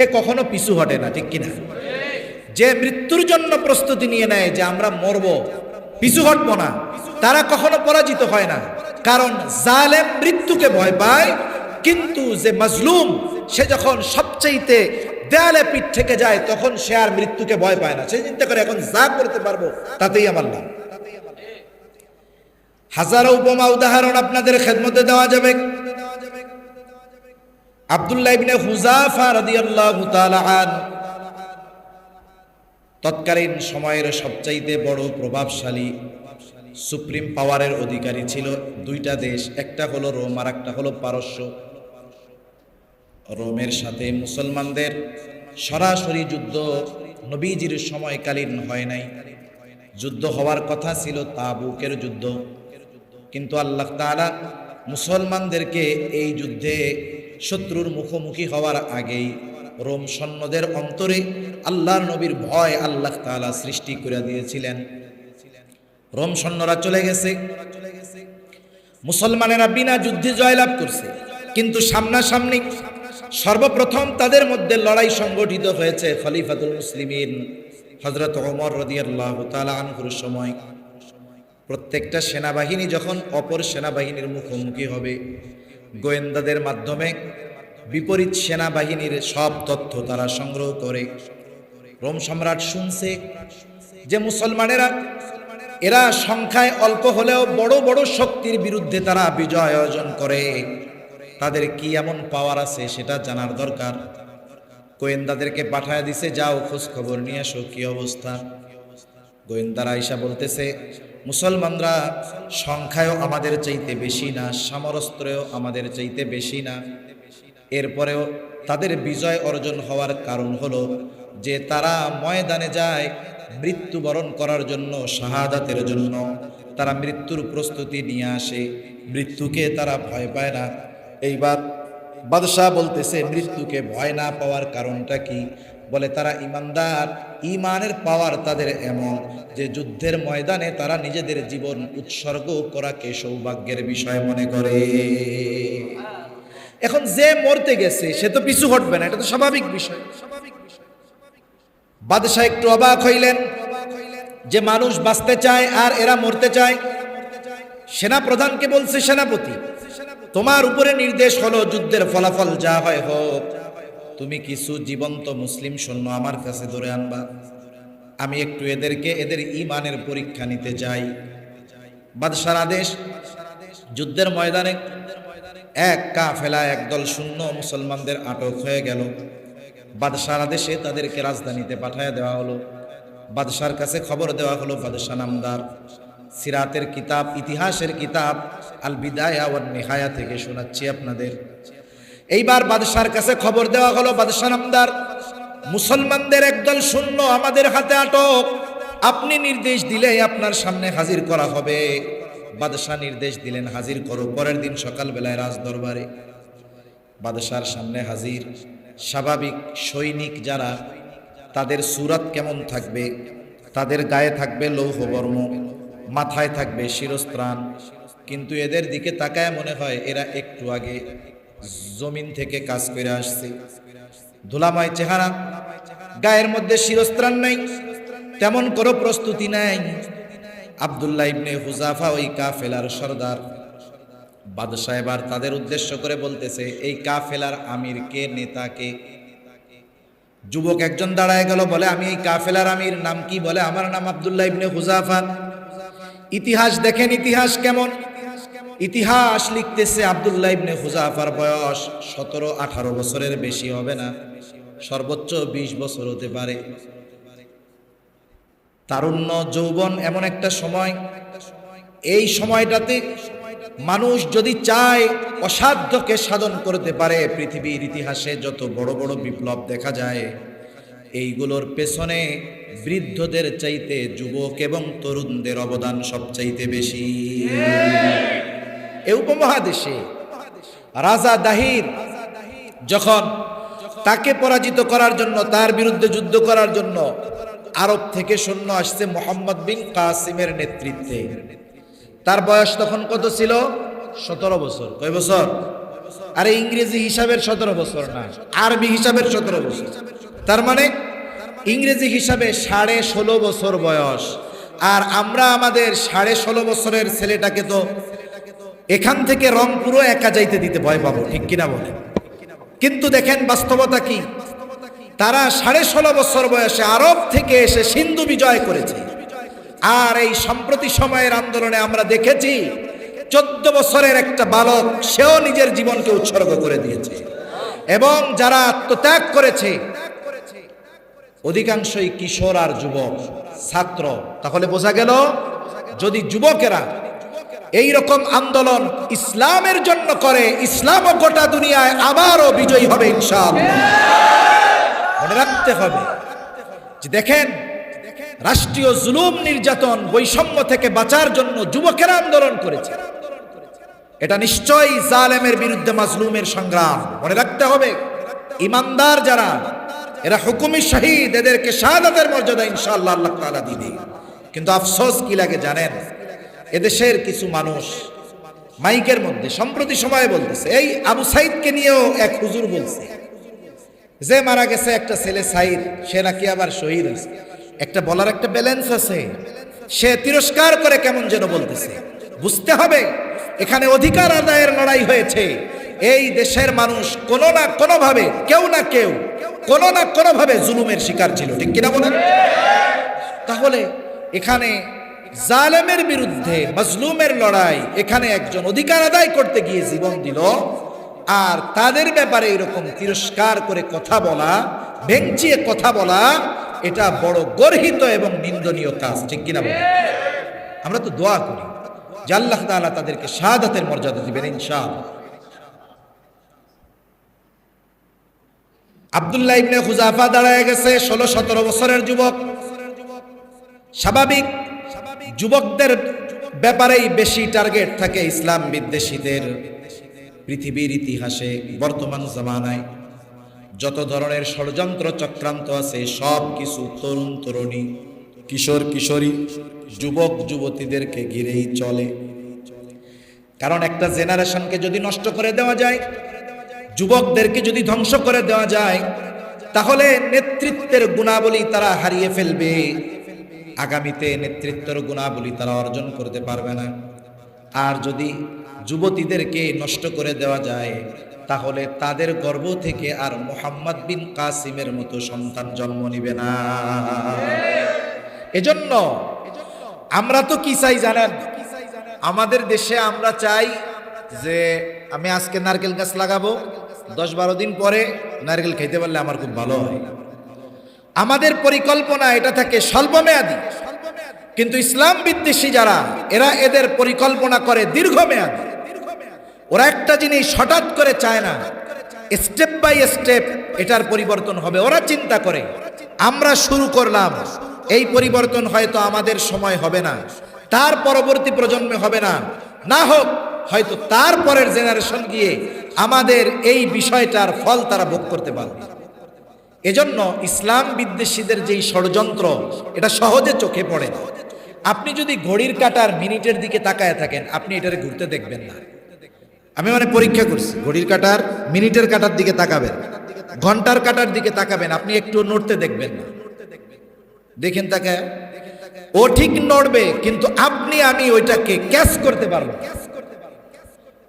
সে কখনো পিছু হটে না, ঠিক কিনা? যে মৃত্যুর জন্য প্রস্তুতি নিয়ে নেয় যে আমরা মরব, পিছু হটবো না। তারা কখনো পরাজিত হয় না। কারণ জালেম মৃত্যুকে ভয় পায়, কিন্তু যে মাজলুম, সে যখন সবচাইতে দেয়ালে পিঠ থেকে যায়, তখন সে আর মৃত্যুকে ভয় পায় না। সে চিন্তা করে, এখন যা করতে পারব, তাতেই আমার লাভ। হাজারো উপমা উদাহরণ আপনাদের খেদমতে দেওয়া যাবে। তৎকালীন সময়ের সবচাইতে বড় প্রভাবশালী সুপ্রিম পাওয়ারের অধিকারী ছিল দুইটা দেশ, একটা হলো রোম আর একটা হলো পারস্য। রোমের সাথে মুসলমানদের সরাসরি যুদ্ধ নবীজির সময়কালীন হয় নাই। যুদ্ধ হওয়ার কথা ছিল তাবুকের যুদ্ধ। কিন্তু আল্লাহ তাআলা মুসলমানদেরকে এই যুদ্ধে শত্রুর মুখোমুখি হওয়ার আগেই রোম সৈন্যদের অন্তরে আল্লাহর নবীর ভয় আল্লাহ তাআলা সৃষ্টি করে দিয়েছিলেন। রোম সৈন্যরা চলে গেছে। মুসলমানেরা বিনা যুদ্ধে জয়লাভ করছে। কিন্তু সামনাসামনি সর্বপ্রথম তাদের মধ্যে লড়াই সংগঠিত হয়েছে খলিফাতুল মুসলিমিন হজরত ওমর রদিয়াল্লাহ তাআলা আনহুর সময়। প্রত্যেকটা সেনাবাহিনী যখন অপর সেনাবাহিনীর মুখোমুখি হবে গোয়েন্দাদের মাধ্যমে বিপরীত সেনাবাহিনীর সব তথ্য তারা সংগ্রহ করে। রোম সম্রাট শুনছে যে মুসলমানেরা, এরা সংখ্যায় অল্প হলেও বড় বড় শক্তির বিরুদ্ধে তারা বিজয় অর্জন করে। তাদের কি এমন পাওয়ার আছে সেটা জানার দরকার? গোয়েন্দাদেরকে পাঠায় দিছে, যাও খোঁজ খবর নিয়ে আসো, কি অবস্থা? গোয়েন্দারা আইসা বলতেছে মুসলমানরা সংখ্যায়ও আমাদের চাইতে বেশি না, সামরস্ত্রেও আমাদের চাইতে বেশি না। এরপরেও তাদের বিজয় অর্জন হওয়ার কারণ হলো যে তারা ময়দানে যায় মৃত্যুবরণ করার জন্য, শাহাদাতের জন্য। তারা মৃত্যুর প্রস্তুতি নিয়ে আসে, মৃত্যুকে তারা ভয় পায় না। এইবার বাদশাহ বলতেছে, মৃত্যুকে ভয় না পাওয়ার কারণটা কি? বলে, তারা ইমানদার, ইমানের পাওয়ার তাদের এমন যে যুদ্ধের ময়দানে তারা নিজেদের জীবন উৎসর্গ করাকে সৌভাগ্যের বিষয় মনে করে। এখন যে মরতে গেছে, সে তো পিছু হটবে না, এটা তো স্বাভাবিক বিষয়। বাদশাহ একটু অবাক হইলেন যে মানুষ বাঁচতে চায় আর এরা মরতে চায়। সেনা প্রধানকে বলছে, সেনাপতি, তোমার উপরে নির্দেশ হলো যুদ্ধের ফলাফল যা হয় হোক। তুমি কিছু জীবন্ত মুসলিম সৈন্য আমার কাছে ধরে আনবা। আমি একটু এদেরকে, এদের ইমানের পরীক্ষা নিতে যাই। বাদশার আদেশ, যুদ্ধের ময়দানে এক কাফেলা, একদল শূন্য মুসলমানদের আটক হয়ে গেল। বাদশার আদেশে তাদেরকে রাজধানীতে পাঠায় দেওয়া হলো। বাদশার কাছে খবর দেওয়া হলো বাদশাহ নামদার। সিরাতের কিতাব, ইতিহাসের কিতাব আল বিদায়া ওয়ান নিহায়া থেকে শোনাচ্ছি আপনাদের। এইবার বাদশার কাছে খবর দেওয়া হলো, বাদশাহ নামদার, মুসলমানদের একদল শূন্য আমাদের হাতে আটক। আপনি নির্দেশ দিলে আপনার সামনে হাজির করা হবে। বাদশাহ নির্দেশ দিলেন, হাজির করো। পরের দিন সকালবেলায় রাজ দরবারে বাদশার সামনে হাজির। স্বাভাবিক সৈনিক যারা, তাদের সুরাত কেমন থাকবে? তাদের গায়ে থাকবে লৌহ বর্ম মাথায় থাকবে শিরস্ত্রাণ। কিন্তু এদের দিকে তাকায় মনে হয় এরা একটু আগে জমিন থেকে কাজ করে আসছে। ধুলাময় চেহারা, গায়ের মধ্যে শিরস্ত্রাণ নাই, তেমন কোনো প্রস্তুতি নাই। আবদুল্লাহ ইবনে হুজাফা ওই কাফেলার সর্দার। বাদশাহ এবার তাদের উদ্দেশ্য করে বলতেছে, এই কাফেলার আমির কে, নেতা কে? যুবক একজন দাঁড়ায় গেল, বলে, আমি এই কাফেলার আমির, নাম কি বলে? আমার নাম আবদুল্লাহ ইবনে হুজাফা ইতিহাস দেখেন, ইতিহাস কেমন? ইতিহাস লিখতেছে আবদুল্লাহ ইবনে হুজাফার বয়স সতেরো, আঠারো বছরের বেশি হবে না। সর্বোচ্চ বিশ বছর হতে পারে। তারুণ্য যৌবন এমন একটা সময়। এই সময়টাতে মানুষ যদি চায় অসাধ্যকে সাধন করতে পারে, পৃথিবীর ইতিহাসে যত বড় বড় বিপ্লব দেখা যায়, এইগুলোর পেছনে বৃদ্ধদের চাইতে যুবক এবং তরুণদের অবদান সবচাইতে বেশি। এ উপমহাদেশে রাজা দাহির যখন তাকে পরাজিত করার জন্য, তার বিরুদ্ধে যুদ্ধ করার জন্য আরব থেকে সৈন্য আসছে মোহাম্মদ বিন কাসিমের নেতৃত্বে। তার বয়স তখন কত ছিল? সতেরো বছর। কয় বছর? আরে ইংরেজি হিসাবের সতেরো বছর না, আরবি হিসাবের সতেরো বছর। তার মানে ইংরেজি হিসাবে সাড়ে ষোলো বছর বয়স। আর আমরা আমাদের সাড়ে ষোলো বছরের ছেলেটাকে তো এখান থেকে রংপুরও একা যাইতে দিতে ভয় পাবো, ঠিক কিনা বলে কিন্তু দেখেন বাস্তবতা কি? তারা সাড়ে ষোলো বছর বয়সে আরব থেকে এসে সিন্ধু বিজয় করেছে। আর এই সম্প্রতি সময়ের আন্দোলনে আমরা দেখেছি, চোদ্দ বছরের একটা বালক, সেও নিজের জীবনকে উৎসর্গ করে দিয়েছে। এবং যারা আত্মত্যাগ করেছে, অধিকাংশই কিশোর আর যুবক, ছাত্র। তাহলে বোঝা গেল, যদি যুবকেরা এই রকম আন্দোলন ইসলামের জন্য করে, ইসলামও গোটা দুনিয়ায় আবারও বিজয়ী হবে ইনশাআল্লাহ। মনে রাখতে হবে যে দেখেন, রাষ্ট্রীয় জুলুম নির্যাতন বৈষম্য থেকে বাঁচার জন্য যুবকেরা আন্দোলন করেছে। এটা নিশ্চয়ই জালেমের বিরুদ্ধে মাজলুমের সংগ্রাম। মনে রাখতে হবে, ইমানদার যারা, এরা হুকুমি শহীদ, এদেরকে শাহাদাতের মর্যাদা ইনশাআল্লাহ আল্লাহ তাআলা দিবে। কিন্তু আফসোস কি লাগে জানেন? এদেশের কিছু মানুষ মাইকের মধ্যে সম্প্রতি সময়ে বলতেছে, এই আবু সাইদকে নিয়েও এক হুজুর বলছে, যে মারা গেছে একটা ছেলে সাইদ, সে নাকি আবার শহীদ হয়েছে। একটা বলার একটা ব্যালেন্স আছে। সে তিরস্কার করে কেমন যেন বলতেছে। বুঝতে হবে, এখানে অধিকার আদায়ের লড়াই হয়েছে। এই দেশের মানুষ কোনো না কোনোভাবে, কেউ না কেউ, কোনো না কোনোভাবে জুলুমের শিকার ছিল। ঠিক কিনা বলেন? তাহলে এখানে জালেমের বিরুদ্ধে, মজলুমের লড়াই, এখানে একজন অধিকার আদায় করতে গিয়ে জীবন দিল। আর তাদের ব্যাপারে এরকম তিরস্কার করে কথা বলা ভেঙচিয়ে কথা বলা, এটা বড় গর্হিত এবং নিন্দনীয় কাজ, ঠিক কিনা বলেন আমরা তো দোয়া করি যে আল্লাহ তাআলা তাদেরকে শাহাদাতের মর্যাদা দিবেন, ইনশাআল্লাহ। আব্দুল্লাহ ইবনে খুজাফা দাঁড়ায় গেছে, ষোলো সতেরো বছরের যুবক। স্বাভাবিক যুবকদের ব্যাপারেই বেশি টার্গেট থাকে ইসলাম বিদ্বেষীদের। পৃথিবীর ইতিহাসে বর্তমান জামানায় যত ধরনের ষড়যন্ত্র চক্রান্ত আছে, সব কিছু তরুণ তরুণী, কিশোর কিশোরী, যুবক যুবতীদেরকে ঘিরেই চলে। কারণ একটা জেনারেশনকে যদি নষ্ট করে দেওয়া যায়, যুবকদেরকে যদি ধ্বংস করে দেওয়া যায়, তাহলে নেতৃত্বের গুণাবলী তারা হারিয়ে ফেলবে। আগামীতে নেতৃত্বের গুণাবলী তারা অর্জন করতে পারবে না। আর যদি যুবতীদেরকে নষ্ট করে দেওয়া যায়, তাহলে তাদের গর্ভ থেকে আর মোহাম্মদ বিন কাসিমের মতো সন্তান জন্ম নিবে না। এজন্য আমরা তো কি চাই জানেন? আমাদের দেশে আমরা চাই যে আমি আজকে নারকেল গাছ লাগাবো, দশ বারো দিন পরে নারকেল খেতে পারলে আমার খুব ভালো হয়। আমাদের পরিকল্পনা এটা থাকে স্বল্পমেয়াদী। কিন্তু ইসলাম বিদ্বেষী যারা, এরা এদের পরিকল্পনা করে দীর্ঘমেয়াদী। ওরা একটা জিনিস হঠাৎ করে চায় না, স্টেপ বাই স্টেপ এটার পরিবর্তন হবে। ওরা চিন্তা করে, আমরা শুরু করলাম, এই পরিবর্তন হয়তো আমাদের সময় হবে না, তার পরবর্তী প্রজন্মে হবে না। না হোক, হয়তো তার পরের জেনারেশন গিয়ে আমাদের এই বিষয়টার ফল তারা ভোগ করতে পারবে। এজন্য ইসলাম বিদ্বেষীদের যেই ষড়যন্ত্র, এটা সহজে চোখে পড়ে না। আপনি যদি ঘড়ির কাটার মিনিটের দিকে তাকায় থাকেন, আপনি এটারে ঘুরতে দেখবেন না। আমি মানে পরীক্ষা করছি, ঘড়ির কাটার মিনিটের কাটার দিকে তাকাবেন। ঘণ্টার কাটার দিকে তাকাবেন, আপনি একটু নড়তে দেখবেন না। দেখেন তাকায় ও ঠিক নড়বে, কিন্তু আপনি, আমি ওইটাকে ক্যাচ করতে পারব।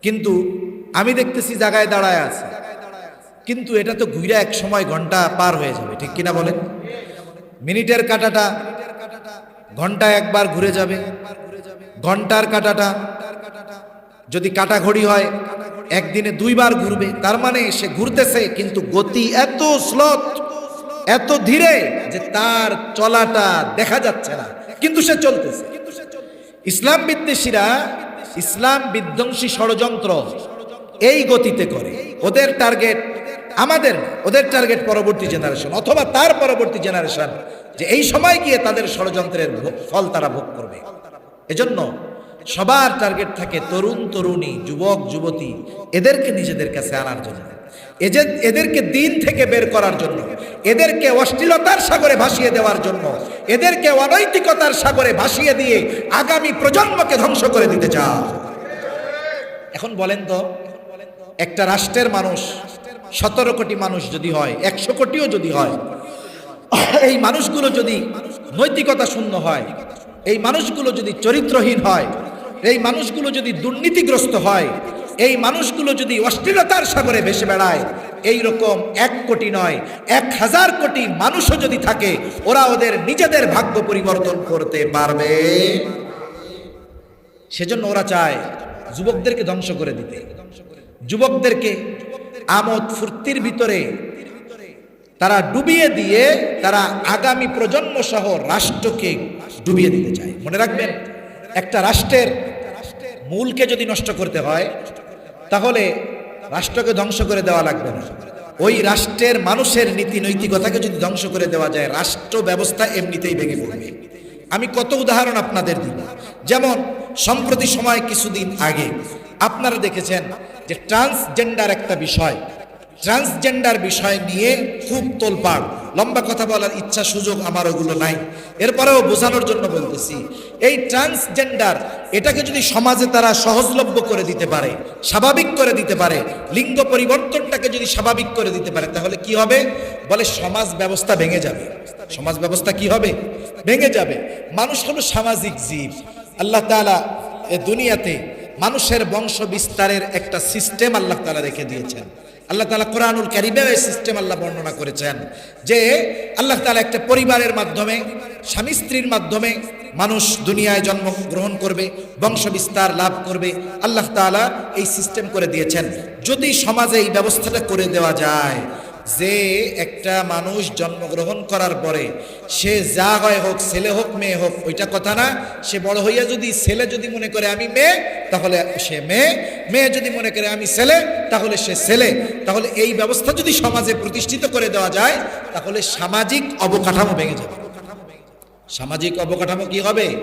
কিন্তু আমি দেখতেছি জায়গায় দাঁড়ায় আছে। কিন্তু এটা তো ঘুরে এক সময় ঘণ্টা পার হয়ে যাবে, ঠিক কিনা বলেন? মিনিটের কাটাটা ঘণ্টা একবার ঘুরে যাবে, ঘণ্টার কাটাটা যদি কাটা ঘড়ি হয়, একদিনে দুইবার ঘুরবে, তার মানে সে ঘুরতেছে, কিন্তু গতি এত স্লথ, এত ধীরে যে তার চলাটা দেখা যাচ্ছে না, কিন্তু সে চলতেছে। ইসলাম বিদ্বেষীরা ইসলাম বিধ্বংসী ষড়যন্ত্র এই গতিতে করে, ওদের টার্গেট আমাদের ওদের টার্গেট পরবর্তী জেনারেশন অথবা তার পরবর্তী জেনারেশন যে এই সময় গিয়ে তাদের ষড়যন্ত্রের ফল তারা ভোগ করবে। এজন্য সবার টার্গেট থাকে তরুণ, তরুণী, যুবক, যুবতী, এদেরকে নিজেদের কাছে আনার জন্য। এজে এদেরকে দিন থেকে বের করার জন্য, এদেরকে অশ্লীলতার সাগরে ভাসিয়ে দেওয়ার জন্য, এদেরকে অনৈতিকতার সাগরে ভাসিয়ে দিয়ে আগামী প্রজন্মকে ধ্বংস করে দিতে চাও এখন বলেন তো, একটা রাষ্ট্রের মানুষ সতেরো কোটি মানুষ যদি হয়, একশো কোটিও যদি হয়, এই মানুষগুলো যদি নৈতিকতা শূন্য হয়, এই মানুষগুলো যদি চরিত্রহীন হয়, এই মানুষগুলো যদি দুর্নীতিগ্রস্ত হয়, এই মানুষগুলো যদি অশ্লীলতার সাগরে ভেসে বেড়ায় এই রকম এক কোটি নয়, এক হাজার কোটি মানুষও যদি থাকে, ওরা ওদের নিজেদের ভাগ্য পরিবর্তন করতে পারবে। সেজন্য ওরা চায় যুবকদেরকে ধ্বংস করে দিতে। যুবকদেরকে আমোদ ফুর্তির ভিতরে তারা ডুবিয়ে দিয়ে তারা আগামী প্রজন্ম সহ রাষ্ট্রকে ডুবিয়ে দিতে চায়। মনে রাখবেন, একটা রাষ্ট্রের মূলকে যদি নষ্ট করতে হয়, তাহলে রাষ্ট্রকে ধ্বংস করে দেওয়া লাগবে না। ওই রাষ্ট্রের মানুষের নীতি নৈতিকতাকে যদি ধ্বংস করে দেওয়া যায়, রাষ্ট্র ব্যবস্থা এমনিতেই ভেঙে পড়বে। আমি কত উদাহরণ আপনাদের দিব। যেমন, সম্প্রতি সময় কিছুদিন আগে আপনারা দেখেছেন যে ট্রান্সজেন্ডার একটা বিষয়। ট্রান্সজেন্ডার বিষয় নিয়ে খুব তোলপাড়। লম্বা কথা বলার ইচ্ছা, সুযোগ আমার ওগুলো নাই। এরপরেও বোঝানোর জন্য বলতেছি, এই ট্রান্সজেন্ডার এটাকে যদি সমাজে তারা সহজলভ্য করে দিতে পারে, স্বাভাবিক করে দিতে পারে, লিঙ্গ পরিবর্তনটাকে যদি স্বাভাবিক করে দিতে পারে, তাহলে কি হবে? বলে সমাজ ব্যবস্থা ভেঙে যাবে। সমাজ ব্যবস্থা কি হবে? ভেঙে যাবে। মানুষ হলো সামাজিক জীব। আল্লাহ তাআলা এ দুনিয়াতে মানুষের বংশ বিস্তারের একটা সিস্টেম আল্লাহ তাআলা রেখে দিয়েছেন। আল্লাহ তালা কোরআনুল ক্যারিমেও এই সিস্টেম আল্লাহ বর্ণনা করেছেন যে আল্লাহ তালা একটা পরিবারের মাধ্যমে, স্বামী স্ত্রীর মাধ্যমে মানুষ দুনিয়ায় জন্মগ্রহণ করবে, বংশ বিস্তার লাভ করবে, আল্লাহ তালা এই সিস্টেম করে দিয়েছেন। যদি সমাজে এই ব্যবস্থাটা করে দেওয়া যায় যে একটা মানুষ জন্মগ্রহণ করার পরে সে যা হয় হোক, ছেলে হোক, মেয়ে হোক, ওইটা কথা না। সে বড় হইয়া যদি ছেলে যদি মনে করে আমি মেয়ে, তাহলে সে মেয়ে। মেয়ে যদি মনে করে আমি ছেলে, তাহলে সে ছেলে। তাহলে এই ব্যবস্থা যদি সমাজে প্রতিষ্ঠিত করে দেওয়া যায়, তাহলে সামাজিক অবকাঠামো ভেঙে যাবে। সামাজিক অবকাঠামো কি হবে?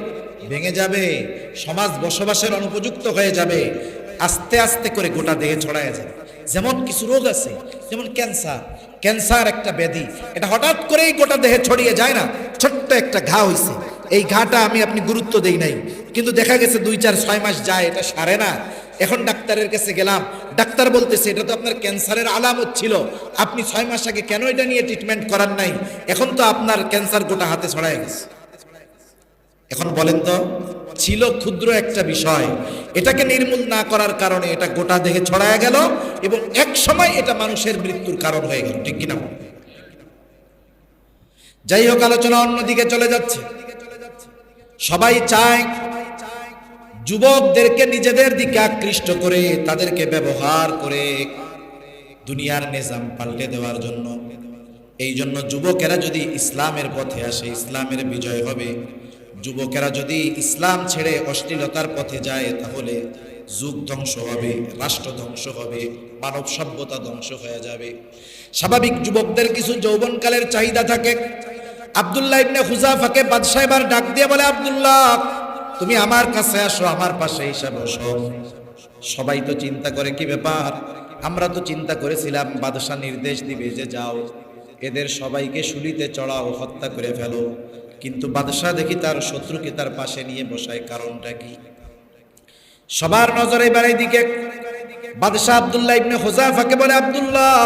ভেঙে যাবে। সমাজ বসবাসের অনুপযুক্ত হয়ে যাবে। আস্তে আস্তে করে গোটা দেহে ছড়ায় যাবে। যেমন কিছু রোগ আছে, যেমন ক্যান্সার ক্যান্সার একটা ব্যাধি। এটা হঠাৎ করেই গোটা দেহে ছড়িয়ে যায় না। ছোট্ট একটা ঘা হয়েছে এই ঘাটা আমি আপনি গুরুত্ব দেই নাই। কিন্তু দেখা গেছে দুই, চার, ছয় মাস যায়, এটা সারে না। এখন ডাক্তারের কাছে গেলাম। ডাক্তার বলতেছে, এটা তো আপনার ক্যান্সারের আলামত ছিল। আপনি ছয় মাস আগে কেন এটা নিয়ে ট্রিটমেন্ট করার নাই? এখন তো আপনার ক্যান্সার গোটা হাতে ছড়ায় গেছে। এখন বলেন তো ছিল ক্ষুদ্র একটা বিষয়। এটাকে নির্মূল না করার কারণে এটা গোটা দেহে ছড়ায় গেল এবং এক সময় এটা মানুষের মৃত্যুর কারণ হয়ে গেল। ঠিক কিনা? যাই হোক, আলোচনা অন্যদিকে চলে যাচ্ছে। সবাই চায় যুবকদেরকে নিজেদের দিকে আকৃষ্ট করে, তাদেরকে ব্যবহার করে দুনিয়ার নিজাম পাল্টে দেওয়ার জন্য। এই জন্য যুবকেরা যদি ইসলামের পথে আসে, ইসলামের বিজয় হবে যুবকেরা যদি ইসলাম ছেড়ে অশ্লীলতার পথে যায়, তাহলে যুগ ধ্বংস হবে, রাষ্ট্র ধ্বংস হবে, মানব সভ্যতা ধ্বংস হয়ে যাবে। স্বাভাবিক যুবকদের কিছু যৌবনকালের চাহিদা থাকে। আব্দুল্লাহ ইবনে হুজাফাকে বাদশাহ এবার ডাক দিয়ে বলে, আবদুল্লাহ, তুমি আমার কাছে আসো, আমার পাশে এসে বসো। সবাই তো চিন্তা করে, কি ব্যাপার? আমরা তো চিন্তা করেছিলাম, বাদশাহ নির্দেশ দিবে যে যাও। এদের সবাইকে শুলিতে চড়াও, হত্যা করে ফেলো। কিন্তু বাদশাহ দেখি তার শত্রুকে তার পাশে নিয়ে বসায়, কারণটা কি? সবার নজরে এবার দিকে। বাদশাহ আব্দুল্লাহ ইবনে হোজাফাকে বলে, আব্দুল্লাহ,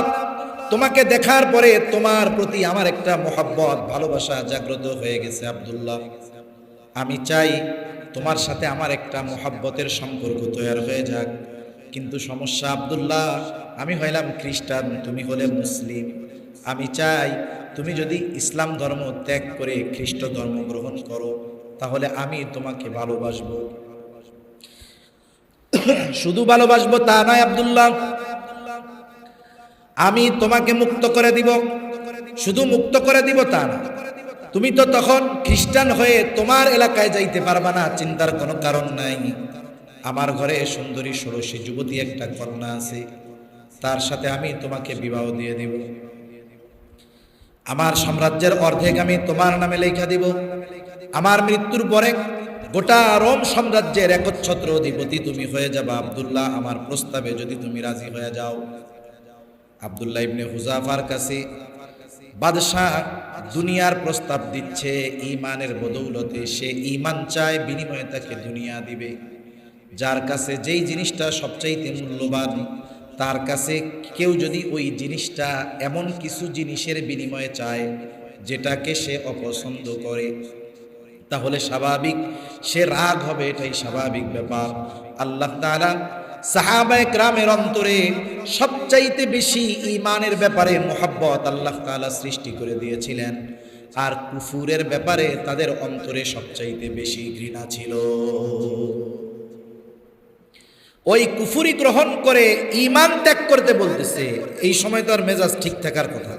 তোমাকে দেখার পরে তোমার প্রতি আমার একটা মোহাব্বত, ভালোবাসা জাগ্রত হয়ে গেছে, আব্দুল্লাহ। আমি চাই তোমার সাথে আমার একটা মোহাব্বতের সম্পর্ক তৈরি হয়ে যাক। কিন্তু সমস্যা আব্দুল্লাহ, আমি হইলাম খ্রিস্টান, তুমি হলে মুসলিম। আমি চাই তুমি যদি ইসলাম ধর্ম ত্যাগ করে খ্রিস্ট ধর্ম গ্রহণ করো, তাহলে আমি তোমাকে ভালোবাসবো। শুধু ভালোবাসবো তা নয়, আব্দুল্লাহ। আমি তোমাকে মুক্ত করে দিব। শুধু মুক্ত করে দিব তা না। তুমি তো তখন খ্রিস্টান হয়ে তোমার এলাকায় যাইতে পারবা না, চিন্তার কোনো কারণ নাই। আমার ঘরে সুন্দরী ষোড়শী যুবতী একটা কন্যা আছে, তার সাথে আমি তোমাকে বিবাহ দিয়ে দিব। আমার সাম্রাজ্যের অর্ধেক আমি তোমার নামে লেখা দিব। আমার মৃত্যুর পরে গোটা রোম সাম্রাজ্যের একচ্ছত্র অধিপতি তুমি হয়ে যাবা আবদুল্লাহ। আমার প্রস্তাবে যদি তুমি রাজি হয়ে যাও। আব্দুল্লাহ ইবনে হুজাফার কাছে বাদশাহ দুনিয়ার প্রস্তাব দিচ্ছে ইমানের বদৌলতে সে ইমান চায়, বিনিময়ে তাকে দুনিয়া দিবে। যার কাছে যেই জিনিসটা সবচাইতে মূল্যবান তার কাছে কেউ যদি ওই জিনিসটা এমন কিছু জিনিসের বিনিময়ে চায়, যেটাকে সে অপছন্দ করে, তাহলে স্বাভাবিক, সে রাগ হবে, এটাই স্বাভাবিক ব্যাপার। আল্লাহ তাআলা সাহাবায় গ্রামের অন্তরে সবচাইতে বেশি ইমানের ব্যাপারে মোহাব্বত আল্লাহ তাআলা সৃষ্টি করে দিয়েছিলেন। আর কুফুরের ব্যাপারে তাদের অন্তরে সবচাইতে বেশি ঘৃণা ছিল। ওই কুফুরি গ্রহণ করে ইমান ত্যাগ করতে বলতেছে, এই সময় তো আর মেজাজ ঠিক থাকার কথা।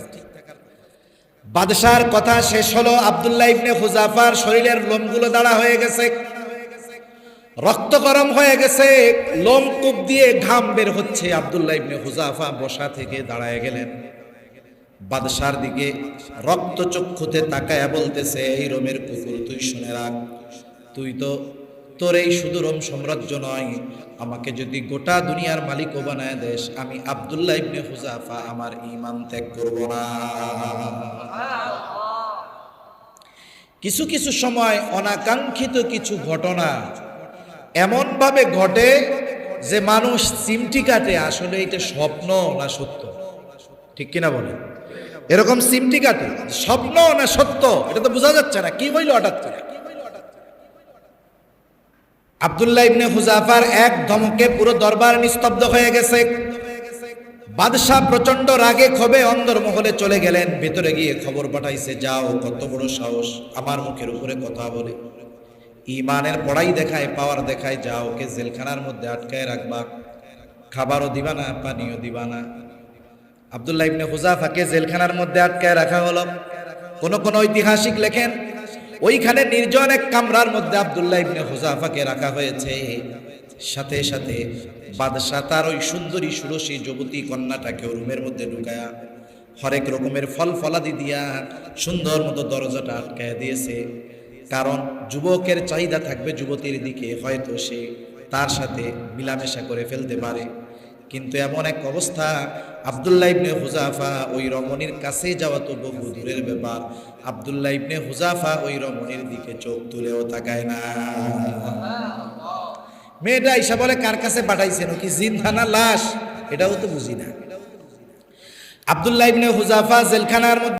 বাদশার কথা শেষ হলো, আব্দুল্লাহ ইবনে হুজাফার শরীরের লোমগুলো দাঁড়া হয়ে গেছে, রক্ত গরম হয়ে গেছে, লোম কূপ দিয়ে ঘাম বের হচ্ছে, আব্দুল্লাহ ইবনে হুজাফা বসা থেকে দাঁড়ায় গেলেন। বাদশার দিকে রক্ত চক্ষুতে তাকায়া বলতেছে, এই রোমের কুকুর, তুই শুনে রাখ, তুই তো তোর এই শুধু রোম সাম্রাজ্য নয়। আমাকে যদি গোটা দুনিয়ার মালিকও বানায় দেশ আমি আব্দুল্লাহ ইবনে হুজাফা আমার ইমান ত্যাগ করব না। কিছু কিছু সময় অনাকাঙ্ক্ষিত কিছু ঘটনা এমনভাবে ঘটে যে মানুষ সিমটি কাটে, আসলে এটা স্বপ্ন না সত্য? ঠিক কিনা বলে এরকম সিমটি কাটে, স্বপ্ন না সত্য? এটা তো বোঝা যাচ্ছে না, কি হইল হঠাৎ করে? আব্দুল্লাহ ইবনে হুজাফার এক ধমকে পুরো দরবার নিস্তব্ধ হয়ে গেছে। বাদশাহ প্রচণ্ড রাগে ক্ষোভে অন্দরমহলে চলে গেলেন। ভেতরে গিয়ে খবর পাঠাইছে, যাও, কত বড় সাহস, আমার মুখের উপরে কথা বলে। ইমানের পড়াই দেখায়, পাওয়ার দেখায়, যাও, ওকে জেলখানার মধ্যে আটকায় রাখবা। খাবারও দিবা না, পানিও দিবা না। আব্দুল্লাহ ইবনে হুজাফাকে জেলখানার মধ্যে আটকায় রাখা হলো। কোন কোন ঐতিহাসিক লেখেন ওইখানে নির্জন এক কামরার মধ্যে আবদুল্লাহ ইবনে হুজাফাকে রাখা হয়েছে। সাথে সাথে বাদশাহ তার ওই সুন্দরী সুরসী যুবতী কন্যাটাকে রুমের মধ্যে ঢুকায়া হরেক রকমের ফল ফলাদি দিয়া সুন্দর মতো দরজাটা আটকায় দিয়েছে। কারণ যুবকের চাহিদা থাকবে যুবতীর দিকে, হয়তো সে তার সাথে মিলামেশা করে ফেলতে পারে। কিন্তু এমন এক অবস্থা, আবদুল্লাহ ইবনে হুজাফা ওই রমণীর কাছে যাওয়া তো বহু দূরের ব্যাপার। আবদুল্লাহ ইবনে হুজাফা ওই রমণীর দিকে চোখ তুলেও তাকায় না। মেয়েটা ঈশা বলে, কার কাছে পাঠাইছেন? কি জিন্দা লাশ? এটাও তো বুঝি না। আবদুল্লাহ ইবনে হুজাফা জেলখানার মধ্যে